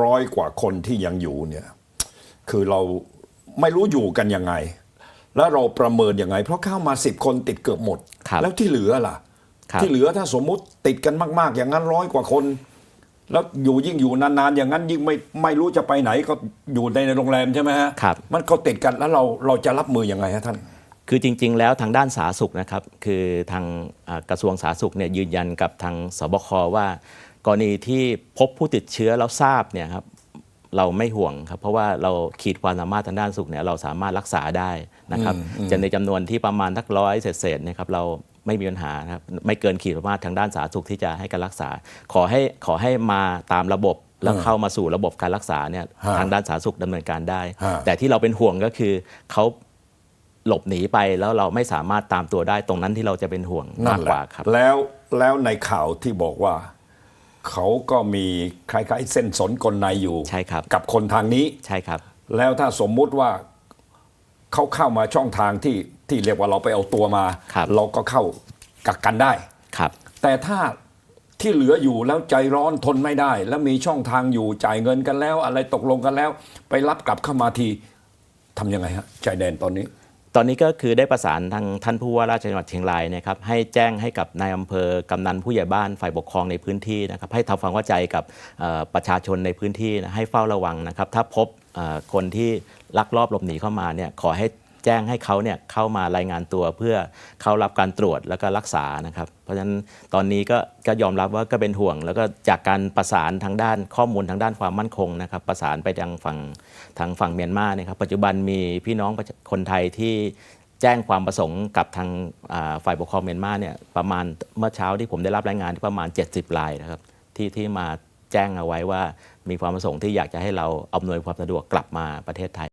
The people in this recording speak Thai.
ร้อยกว่าคนที่ยังอยู่เนี่ยคือเราไม่รู้อยู่กันยังไง แล้วเราประเมินยังไง เพราะเข้ามาสิบคนติดเกือบหมดครับแล้วที่เหลือล่ะครับที่เหลือถ้าสมมุติติดกันมาก ๆ อย่างนั้นร้อยกว่าคน แล้วอยู่ยิ่งอยู่นานๆอย่างนั้นยิ่งไม่ไม่รู้จะไปไหนก็อยู่ในโรงแรมใช่ไหมฮะครับมันเขาติดกันแล้วเราเราจะรับมือยังไงฮะท่านคือจริง ๆ แล้วทางด้านสาธารณสุขนะครับ คือทางอ่ากระทรวงสาธารณสุขเนี่ยยืนยันกับทางสบคว่า กรณีที่พบผู้ติดเชื้อแล้วทราบเนี่ยครับเราไม่ห่วงครับเพราะว่าเราขีดความสามารถทางด้านสุขเนี่ยเราสามารถรักษาได้นะครับจะในจำนวนที่ประมาณทักร้อยเศษๆเนะครับเราไม่มีปัญหานะครับไม่เกินขีดความสามารถทางด้านสาธารณสุขที่จะให้การรักษา ขอให้ขอให้มาตามระบบแล้วเข้ามาสู่ระบบการรักษาเนี่ยฮะทางด้านสาธารณสุขดำเนินการได้ฮะแต่ที่เราเป็นห่วงก็คือเขาหลบหนีไปแล้วเราไม่สามารถตามตัวได้ตรงนั้นที่เราจะเป็นห่วงนั่มานกแหกละว่าครับแล้วแล้วในข่าวที่บอกว่า เขาก็มีคล้ายๆ เส้นสนกลในอยู่ใช่ครับกับคนทางนี้ใช่ครับ แล้วถ้าสมมุติว่าเขาเข้ามาช่องทางที่ที่เรียกว่าเราไปเอาตัวมา ครับ เราก็เข้ากักกันได้ ครับ แต่ถ้าที่เหลืออยู่แล้วใจร้อนทนไม่ได้ แล้วมีช่องทางอยู่จ่ายเงินกันแล้ว อะไรตกลงกันแล้ว ไปรับกลับเข้ามาทีทำยังไงฮะชายแดนตอนนี้ ตอนนี้ก็คือได้ประสานทางท่านผู้ว่าราชจังหวัดเชียงรายนะครับให้แจ้งให้กับนายอำเภอกำนันผู้ใหญ่บ้านฝ่ายปกครองในพื้นที่นะครับให้ทำความเข้าใจกับเอ่อประชาชนในพื้นที่นะให้เฝ้าระวังนะครับถ้าพบเอ่อคนที่ลักลอบหลบหนีเข้ามาเนี่ยขอให้ แจ้งให้เขาเนี่ยเข้ามารายงานตัวเพื่อเข้ารับการตรวจแล้วก็รักษานะครับ เพราะฉะนั้นตอนนี้ก็ก็ยอมรับว่าก็เป็นห่วง แล้วก็จากการประสานทางด้านข้อมูลทางด้านความมั่นคงนะครับ ประสานไปทางฝั่งทางฝั่งเมียนมาเนี่ยครับปัจจุบันมีพี่น้องคนไทยที่แจ้งความประสงค์กับทางฝ่ายปกครองเมียนมาเนี่ยประมาณเมื่อเช้าที่ผมได้รับรายงานที่ประมาณ 70รายนะครับที่ที่มาแจ้งเอาไว้ว่ามีความประสงค์ที่อยากจะให้เราอำนวยความสะดวกกลับมาประเทศไทย